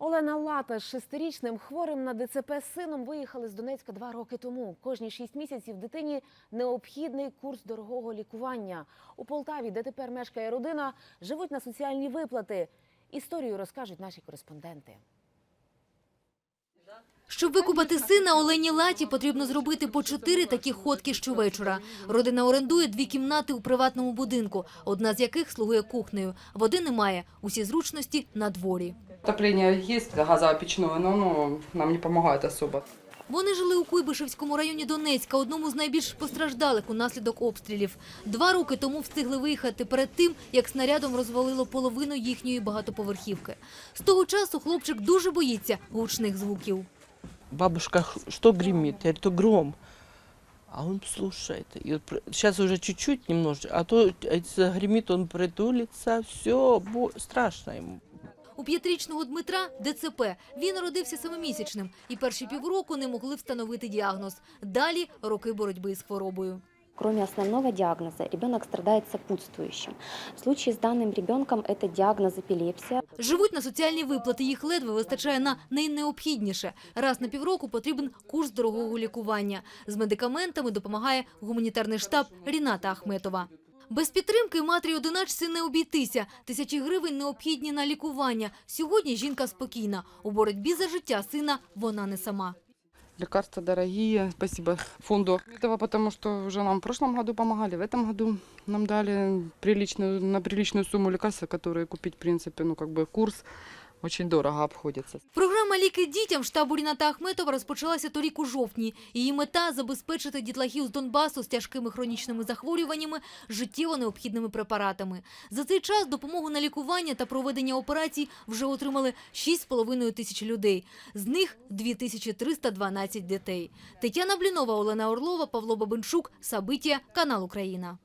Олена Лата з шестирічним хворим на ДЦП сином виїхали з Донецька два роки тому. Кожні шість місяців дитині необхідний курс дорогого лікування. У Полтаві, де тепер мешкає родина, живуть на соціальні виплати. Історію розкажуть наші кореспонденти. Щоб викупати сина Олені Латі, потрібно зробити по чотири такі ходки щовечора. Родина орендує дві кімнати у приватному будинку, одна з яких слугує кухнею. Води немає, усі зручності на дворі. Отопление есть газопечное, но ну, нам не помогает особо. Вони жили у Куйбишевському районі Донецька, одному з найбільш постраждалих унаслідок обстрілів. Два роки тому встигли виїхати перед тим, як снарядом розвалило половину їхньої багатоповерхівки. З того часу хлопчик дуже боїться гучних звуків. бабушка, что гремит? Я говорю, это гром. А он слушает. И вот сейчас уже чуть-чуть немножечко, а то загремит, он притулится, все, страшно ему. У п'ятирічного Дмитра ДЦП. Він родився семимісячним і перші півроку не могли встановити діагноз. Далі роки боротьби з хворобою. Кроме основного диагноза, ребенок страдает сопутствующим. В случае с данным ребенком это диагноз эпилепсия. Живуть на соціальні виплати, їх ледве вистачає на найнеобхідніше. Раз на півроку потрібен курс дорогого лікування. З медикаментами допомагає гуманітарний штаб Ріната Ахметова. Без підтримки матері одиначці не обійтися. Тисячі гривень необхідні на лікування. Сьогодні жінка спокійна. У боротьбі за життя сина вона не сама. Лекарства дорогие, спасибо фонду. Этого потому что уже нам в прошлом году помогали, в этом году нам дали приличную, на приличную сумму лекарства, которые купить, в принципе, ну как бы курс очень дорого обходится. Програма «Ліки дітям» штабу Ріната Ахметова розпочалася торік у жовтні. Її мета – забезпечити дітлахів з Донбасу з тяжкими хронічними захворюваннями життєво необхідними препаратами. За цей час допомогу на лікування та проведення операцій вже отримали 6,5 тисяч людей. З них 2312 дітей. Тетяна Блінова, Олена Орлова, Павло Бабинчук, Сабиття, канал «Україна».